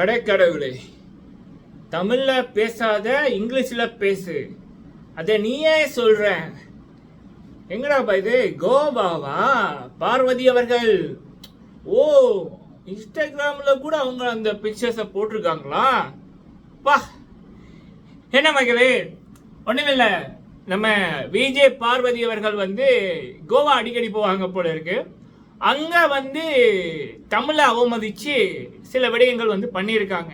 அடே கடவுளே தமிழில் பேசாத இங்கிலீஷில் பேசு. அதை நீயே சொல்கிற எங்கடாப்பா இது? கோவாவா? பார்வதி அவர்கள். ஓ இன்ஸ்டாகிராமில் கூட அவங்க அந்த பிக்சர்ஸை போட்டிருக்காங்களா? வா என்ன மகளே? ஒண்ணுமில்ல நம்ம விஜே பார்வதி அவர்கள் வந்து கோவா அடிக்கடி போவாங்க போல இருக்குது அங்கே வந்து தமிழை அவமதித்து சில விடயங்கள் வந்து பண்ணியிருக்காங்க.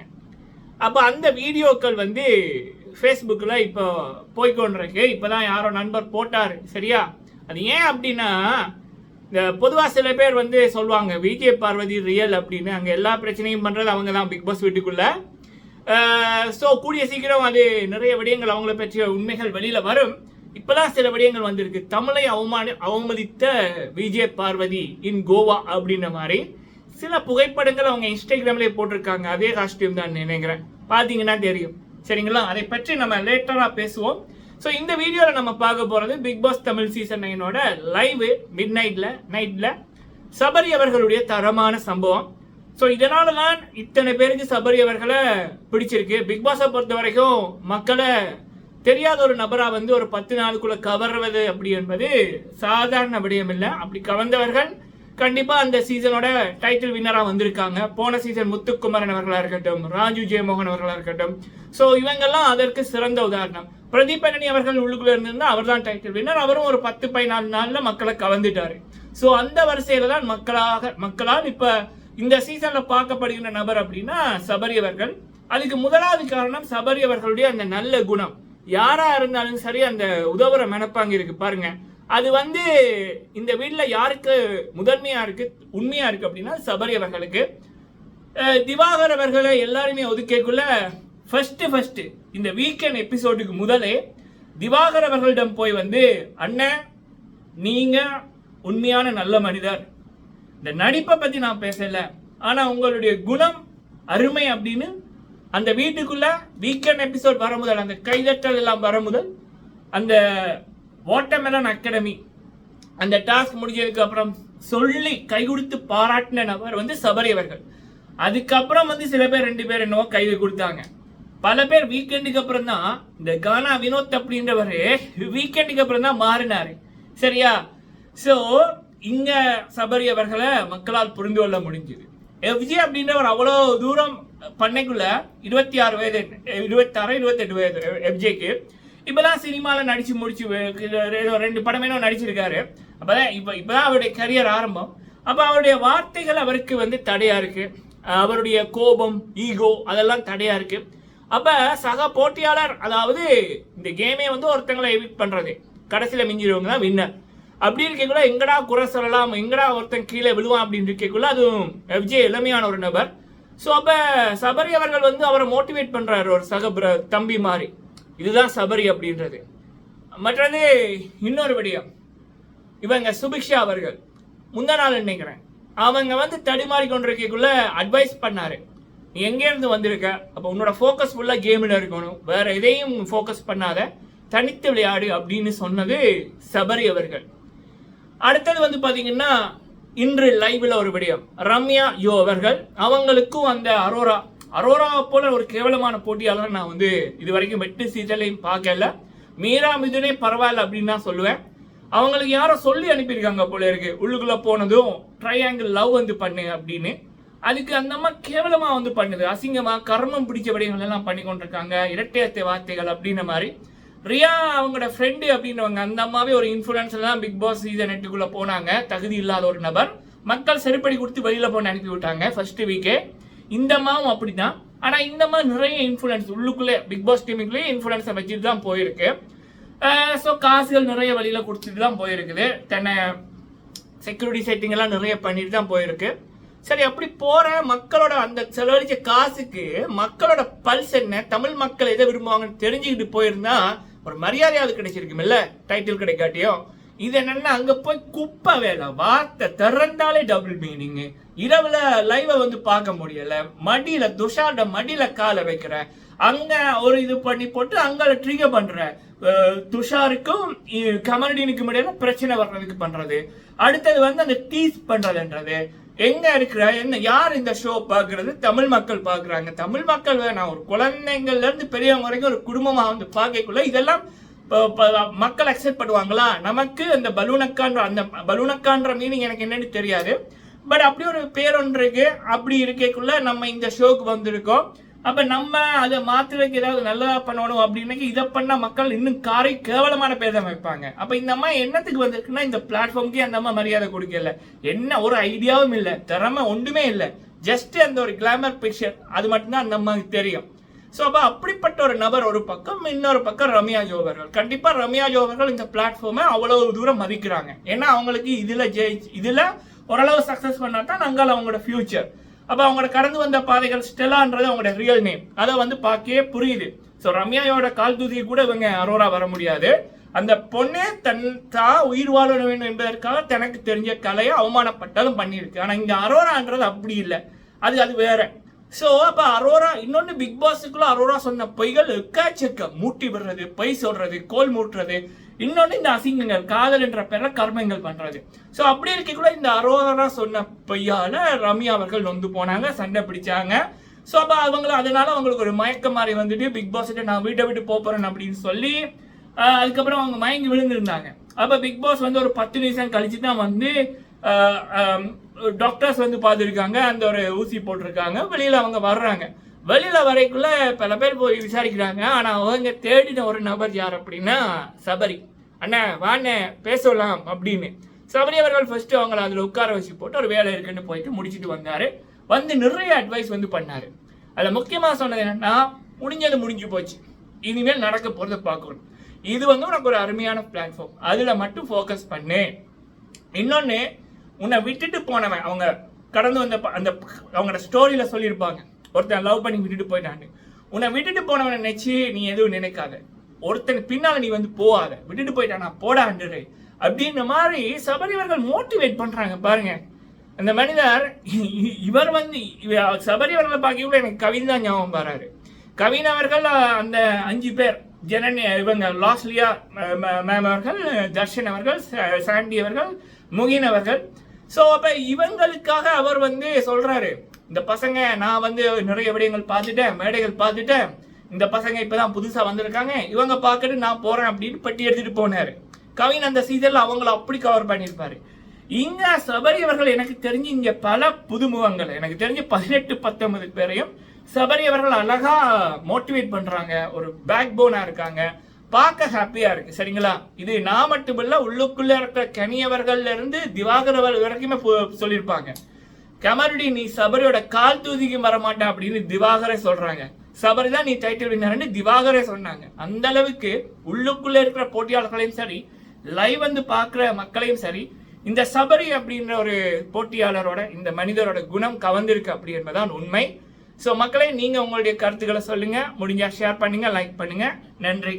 அப்போ அந்த வீடியோக்கள் வந்து ஃபேஸ்புக்கில் இப்போ போய்கொண்டிருக்கு இப்போ தான் யாரோ நண்பர் போட்டார். சரியா? அது ஏன் அப்படின்னா இந்த பொதுவாக சில பேர் வந்து சொல்லுவாங்க விஜய் பார்வதி ரியல் அப்படின்னு. அங்கே எல்லா பிரச்சனையும் பண்ணுறது அவங்க தான் பிக் பாஸ் வீட்டுக்குள்ளே. ஸோ கூடிய சீக்கிரம் அது நிறைய விடயங்கள் அவங்கள பற்றிய உண்மைகள் வெளியில் வரும். இப்போதான் சில விடயங்கள் வந்திருக்கு. தமிழை அவமானி அவமதித்த விஜய் பார்வதி இன் கோவா அப்படின்ற மாதிரி சில புகைப்படங்கள் அவங்க இன்ஸ்டாகிராம்லேயே போட்டிருக்காங்க. அதே காஸ்டியூம் தான் நினைக்கிறேன். பார்த்தீங்கன்னா தெரியும். சரிங்களா? அதை பற்றி நம்ம லேட்டராக பேசுவோம். ஸோ இந்த வீடியோவில் நம்ம பார்க்க போகிறது பிக் பாஸ் தமிழ் சீசன் நைனோட லைவ் மிட் நைட்டில் நைட்டில் சபரி அவர்களுடைய தரமான சம்பவம். ஸோ இதனால தான் இத்தனை பேருக்கு சபரி அவர்களை பிடிச்சிருக்கு. பிக் பாஸை பொறுத்த வரைக்கும் மக்களை தெரியாத ஒரு நபரா வந்து ஒரு பத்து நாளுக்குள்ள கவர்வது அப்படி என்பது சாதாரண விடயம் இல்லை அப்படி கவர்ந்தவர்கள் கண்டிப்பா அந்த சீசனோட டைட்டில் வின்னரா வந்திருக்காங்க. போன சீசன் முத்துக்குமரன் அவர்களா இருக்கட்டும் ராஜு ஜெயமோகன் அவர்களா இருக்கட்டும். ஸோ இவங்கெல்லாம் அதற்கு சிறந்த உதாரணம். பிரதீப் அண்ணனி அவர்கள் உள்ளுக்குள்ள இருந்திருந்தா அவர் தான் டைட்டில் வின்னர் அவரும் ஒரு பத்து பதினாலு நாள்ல மக்களை கவர்ந்துட்டாரு. ஸோ அந்த வரிசையில தான் மக்களாக மக்களால் இப்ப இந்த சீசன்ல பார்க்கப்படுகின்ற நபர் அப்படின்னா சபரி அவர்கள். அதுக்கு முதலாவது காரணம் சபரி அவர்களுடைய அந்த நல்ல குணம். யாரா இருந்தாலும் சரி அந்த உதவுற மனப்பாங்க இருக்கு பாருங்க. அது வந்து இந்த வீட்டில் யாருக்கு முதன்மையா இருக்கு உண்மையா இருக்கு அப்படின்னா சபரி அவர்களுக்கு. திவாகர் அவர்களை எல்லாருமே ஒதுக்கக்குள்ள ஃபர்ஸ்ட் ஃபர்ஸ்ட் இந்த வீக்கெண்ட் எபிசோடுக்கு முதலே திவாகர் அவர்களிடம் போய் வந்து அண்ணன் நீங்க உண்மையான நல்ல மனிதர். இந்த நடிப்பை பத்தி நான் பேசல. ஆனா உங்களுடைய குணம் அருமை அப்படின்னு அந்த வீட்டுக்குள்ள வீக்கெண்ட் எபிசோட் வர முதல் அந்த கைதட்டல் எல்லாம் வர முதல் அந்த வாட்டர்மெலன் அகாடமி அந்த டாஸ்க் முடிஞ்சதுக்கு அப்புறம் சொல்லி கை கொடுத்து பாராட்டின நபர் வந்து சபரி அவர்கள். அதுக்கப்புறம் வந்து சில பேர் ரெண்டு பேர் என்னவோ கைது கொடுத்தாங்க. பல பேர் வீக்கெண்டுக்கு அப்புறம் தான் இந்த கானா வினோத் அப்படின்றவர் வீக்கெண்டுக்கு அப்புறம் தான் மாறினாரு. சரியா? ஸோ இங்க சபரி அவர்களை மக்களால் புரிந்து கொள்ள முடிஞ்சுது. எஃப்ஜி அப்படின்றவர் அவ்வளோ தூரம் பண்ணைக்குள்ள இருபத்தி ஆறு வயது இருபத்தாறு இருபத்தெட்டு வயது எஃப்ஜேக்கு இப்பதான் சினிமாவில் நடிச்சு முடிச்சு ஏதோ ரெண்டு படமேனோ நடிச்சிருக்காரு. அப்பதான் இப்போ இப்போதான் அவருடைய கரியர் ஆரம்பம். அப்போ அவருடைய வார்த்தைகள் அவருக்கு வந்து தடையா இருக்கு. அவருடைய கோபம் ஈகோ அதெல்லாம் தடையா இருக்கு. அப்போ சக போட்டியாளர் அதாவது இந்த கேமே வந்து ஒருத்தங்களை எவிட் பண்றது. கடைசியில் மிஞ்சிடுவங்க தான் வின்னர் அப்படி இருக்கக்குள்ள எங்கடா குறை சொல்லலாம் எங்கடா ஒருத்தன் கீழே விழுவான் அப்படின்னு இருக்கக்குள்ள அதுவும் எஃப்ஜே இளமையான ஒரு நபர். ஸோ அப்போ சபரி அவர்கள் வந்து அவரை மோட்டிவேட் பண்ணுறாரு ஒரு சக தம்பி மாதிரி. இதுதான் சபரி அப்படின்றது. மற்றது இன்னொரு விடயம். இவங்க சுபிக்ஷா அவர்கள். முந்தா நாள் நினைக்கிறேன். அவங்க வந்து தடுமாறி கொண்டிருக்கக்குள்ள அட்வைஸ் பண்ணாரு. நீ எங்கேருந்து வந்திருக்க? அப்போ உன்னோட ஃபோக்கஸ் ஃபுல்லாக கேமில் இருக்கணும். வேற எதையும் ஃபோக்கஸ் பண்ணாத. தனித்து விளையாடு அப்படின்னு சொன்னது சபரி அவர்கள். அடுத்தது வந்து பார்த்தீங்கன்னா இன்று லைவில் ஒரு விடயம் ரம்யா யோ அவர்கள் அவங்களுக்கும் அந்த அரோரா அரோரா போல ஒரு கேவலமான போட்டியாளர் நான் வந்து இது வரைக்கும் வெட்டு சீசன்லையும் பார்க்கல. மீரா மிதுனே பரவாயில்ல அப்படின்னு தான் சொல்லுவேன். அவங்களுக்கு யாரோ சொல்லி அனுப்பியிருக்காங்க போல இருக்கு. உள்ளுக்குள்ளே போனதும் ட்ரையாங்கிள் லவ் வந்து பண்ணு அப்படின்னு. அதுக்கு அந்த அம்மா கேவலமாக வந்து பண்ணுது. அசிங்கமாக கர்மம் பிடிச்ச விடயங்கள் எல்லாம் பண்ணி கொண்டிருக்காங்க இரட்டையத்தை வார்த்தைகள் அப்படின்ன மாதிரி. ரியா அவங்களோட ஃப்ரெண்டு அப்படின்றவங்க அந்த அம்மாவே ஒரு இன்ஃபுளுன்ஸ்ல தான் பிக் பாஸ் சீசன் எட்டுக்குள்ளே போனாங்க. தகுதி இல்லாத ஒரு நபர். மக்கள் செருப்படி கொடுத்து வெளியில் போன அனுப்பி விட்டாங்க ஃபர்ஸ்ட் வீக்கே இந்த அம்மாவும் அப்படிதான் ஆனால் இந்த மாதிரி நிறைய இன்ஃப்ளூன்ஸ் உள்ளுக்குள்ளே பிக் பாஸ் டீமுக்குள்ளேயே இன்ஃப்ளூன்ஸை வச்சுட்டு தான் போயிருக்கு. ஸோ காசுகள் நிறைய வழியில் கொடுத்துட்டு தான் போயிருக்குது. தன்னை செக்யூரிட்டி செட்டிங் எல்லாம் நிறைய பண்ணிட்டு தான் போயிருக்கு. சரி அப்படி போகிற மக்களோட அந்த செலவழிச்ச காசுக்கு மக்களோட பல்ஸ் என்ன? தமிழ் மக்கள் எதை விரும்புவாங்கன்னு தெரிஞ்சுக்கிட்டு போயிருந்தா ஒரு மரியாதையாவது கிடைச்சிருக்குமில்ல? டைட்டில் கிடைக்காட்டியும். இது என்னன்னா அங்க போய் குப்பை வேலை வார்த்தை திறந்தாலே டபுள் மீனிங் இரவுல லைவ வந்து பார்க்க முடியல. மடியில துஷாட மடியில காலை வைக்கிற. அங்க ஒரு இது பண்ணி போட்டு அங்க ட்ரிகர் பண்ற. துஷாருக்கும் இ- இடையில பிரச்சனை வர்றதுக்கு பண்றது. அடுத்தது வந்து அந்த டீஸ் பண்றதுன்றது. எங்க இருக்கிற என்ன யார் இந்த ஷோ பாக்குறது தமிழ் மக்கள் பாக்குறாங்க தமிழ் மக்கள் வேணாம் ஒரு குழந்தைங்கள்ல இருந்து பெரியவங்க வரைக்கும் ஒரு குடும்பமாக வந்து பார்க்கக்குள்ள இதெல்லாம் மக்கள் அக்செப்ட் பண்ணுவாங்களா? நமக்கு அந்த பலூனக்கான்ற அந்த பலூனக்கான்ற மீனிங் எனக்கு என்னன்னு தெரியாது. பட் அப்படி ஒரு பேர் ஒன்று இருக்கு. அப்படி இருக்கக்குள்ள நம்ம இந்த ஷோக்கு வந்திருக்கோம். அப்போ நம்ம அதை மாத்திரைக்கு ஏதாவது நல்லதாக பண்ணணும் அப்படின்னு இதை பண்ணால் மக்கள் இன்னும் காரை கேவலமான பேர் தான் வைப்பாங்க. அப்போ இந்த அம்மா என்னத்துக்கு வந்திருக்குன்னா இந்த பிளாட்ஃபார்முக்கே அந்த அம்மா மரியாதை கொடுக்கல. என்ன ஒரு ஐடியாவும் இல்லை திறமை ஒன்றுமே இல்லை. ஜஸ்ட் அந்த ஒரு கிளாமர் பிக்சர் அது மட்டும்தான் அந்த அம்மாவுக்கு தெரியும். ஸோ அப்போ அப்படிப்பட்ட ஒரு நபர் ஒரு பக்கம் இன்னொரு பக்கம் ரம்யா ஜோவர்கள் கண்டிப்பாக ரம்யா ஜோவர்கள் இந்த பிளாட்ஃபார்மை அவ்வளோ தூரம் மதிக்கிறாங்க. ஏன்னா அவங்களுக்கு இதில் ஜெயிச்சு இதில் ஓரளவு சக்ஸஸ் பண்ணால் தான் நாங்கள் அவங்களோட ஃபியூச்சர் அப்போ அவங்களோட கடந்து வந்த பாதைகள் ஸ்டெல்லான்றது அவங்களோட ரியல் நேம் அதை வந்து பார்க்கவே புரியுது. ஸோ ரம்யாவோட கால் தூதி கூட இவங்க அரோரா வர முடியாது. அந்த பொண்ணு தன் தான் உயிர் வாழ வேண்டும் என்பதற்காக தனக்கு தெரிஞ்ச கலையை அவமானப்பட்டாலும் பண்ணியிருக்கு. ஆனால் இங்கே அரோரான்றது அப்படி இல்லை. அது அது வேற. ஸோ அப்போ அரோரா இன்னொன்று பிக் பாஸுக்குள்ள அரோரா சொன்ன பொய்கள் எக்காச்சக்க. மூட்டி விடுறது பொய் சொல்றது கோல் மூட்டுறது இன்னொன்று இந்த அசிங்கங்கள் காதல் என்ற பேரில் கர்மங்கள் பண்ணுறது ஸோ அப்படி இருக்க கூட இந்த அரோரா சொன்ன பையால் ரம்யா அவர்கள் நொந்து போனாங்க சண்டை பிடிச்சாங்க. ஸோ அப்போ அவங்கள அதனால அவங்களுக்கு ஒரு மயக்கம் மாதிரி வந்துட்டு பிக் பாஸ்கிட்ட நான் வீட்டை விட்டு போகிறேன் அப்படின்னு சொல்லி அதுக்கப்புறம் அவங்க மயங்கி விழுந்திருந்தாங்க. அப்போ பிக் பாஸ் வந்து ஒரு பத்து நிமிஷம் கழிச்சு தான் வந்து டாக்டர்ஸ் வந்து பார்த்துருக்காங்க அந்த ஒரு ஊசி போட்டிருக்காங்க வெளியில் அவங்க வர்றாங்க. வெளியில் வரைக்குள்ள பல பேர் போய் விசாரிக்கிறாங்க. ஆனால் அவங்க தேடின ஒரு நபர் யார் அப்படின்னா சபரி. அண்ணா வாண்ணே பேசலாம் அப்படின்னு. சபரி அவர்கள் ஃபர்ஸ்ட் அவங்கள அதில் உட்கார வச்சு போட்டு ஒரு வேலை இருக்குன்னு போயிட்டு முடிச்சுட்டு வந்தார். வந்து நிறைய அட்வைஸ் வந்து பண்ணார். அதில் முக்கியமாக சொன்னது என்னன்னா முடிஞ்சது முடிஞ்சு போச்சு. இனிமேல் நடக்க போகிறத பார்க்கணும். இது வந்து உனக்கு ஒரு அருமையான பிளாட்ஃபார்ம் அதில் மட்டும் ஃபோக்கஸ் பண்ணு. இன்னொன்று உன்னை விட்டுட்டு போனவன் அவங்க கடந்து வந்த ப- அந்த அவங்களோட ஸ்டோரியில் சொல்லியிருப்பாங்க. ஒருத்தன் லவ் பண்ணி விட்டுட்டு போயிட்டான்னு உன்னை விட்டுட்டு போனவனை நினைச்சு நீ எதுவும் நினைக்காத. ஒருத்தன் பின்னால் நீ வந்து போகாத. விட்டுட்டு போயிட்டானா போடாண்டு அப்படின்ற மாதிரி சபரிவர்கள் மோட்டிவேட் பண்ணுறாங்க பாருங்க. அந்த மனிதர் இ- இவர் வந்து சபரிவர்களை பார்க்க கூட எனக்கு கவின் தான் ஞாபகம் வராரு. கவின் அவர்கள் அந்த அஞ்சு பேர் ஜனனி இவங்க லாஸ்லியா மேம் அவர்கள் தர்ஷன் அவர்கள் ச- சாண்டி அவர்கள் முகின் அவர்கள். ஸோ அப்போ இவங்களுக்காக அவர் வந்து சொல்கிறாரு இந்த பசங்க நான் வந்து நிறைய விடயங்கள் பார்த்துட்டேன் மேடைகள் பார்த்துட்டேன். இந்த பசங்க இப்போதான் புதுசாக வந்திருக்காங்க. இவங்க பார்க்கட்டு நான் போறேன் அப்படின்னு பட்டி எடுத்துட்டு போனார். கவின் அந்த சீசன்ல அவங்கள அப்படி கவர் பண்ணியிருப்பாரு. இங்க சபரி அவர்கள் எனக்கு தெரிஞ்சு இங்க பல புதுமுகங்கள். எனக்கு தெரிஞ்சு பதினெட்டு பத்தொன்பது பேரையும் சபரி அவர்கள் அழகா மோட்டிவேட் பண்றாங்க. ஒரு பேக் போனா இருக்காங்க. பார்க்க ஹாப்பியா இருக்கு. சரிங்களா? இது நான் மட்டுமில்ல உள்ளுக்குள்ள இருக்கிற கனியவர்கள்ல இருந்து திவாகரவர் வரைக்குமே சொல்லியிருப்பாங்க. கமருடி நீ சபரியோட கால் தூதிக்கு வரமாட்டேன் அப்படின்னு திவாகரே சொல்றாங்க. சபரி தான் நீ டைட்டில் வின்னர்னு திவாகரே சொன்னாங்க. அந்த அளவுக்கு உள்ளுக்குள்ள இருக்கிற போட்டியாளர்களையும் சரி லைவ் வந்து பார்க்குற மக்களையும் சரி இந்த சபரி அப்படின்ற ஒரு போட்டியாளரோட இந்த மனிதரோட குணம் கவர்ந்திருக்கு அப்படி என்பதான் உண்மை. ஸோ மக்களே நீங்கள் உங்களுடைய கருத்துக்களை சொல்லுங்கள் முடிஞ்சால் ஷேர் பண்ணுங்கள் லைக் பண்ணுங்கள் நன்றி.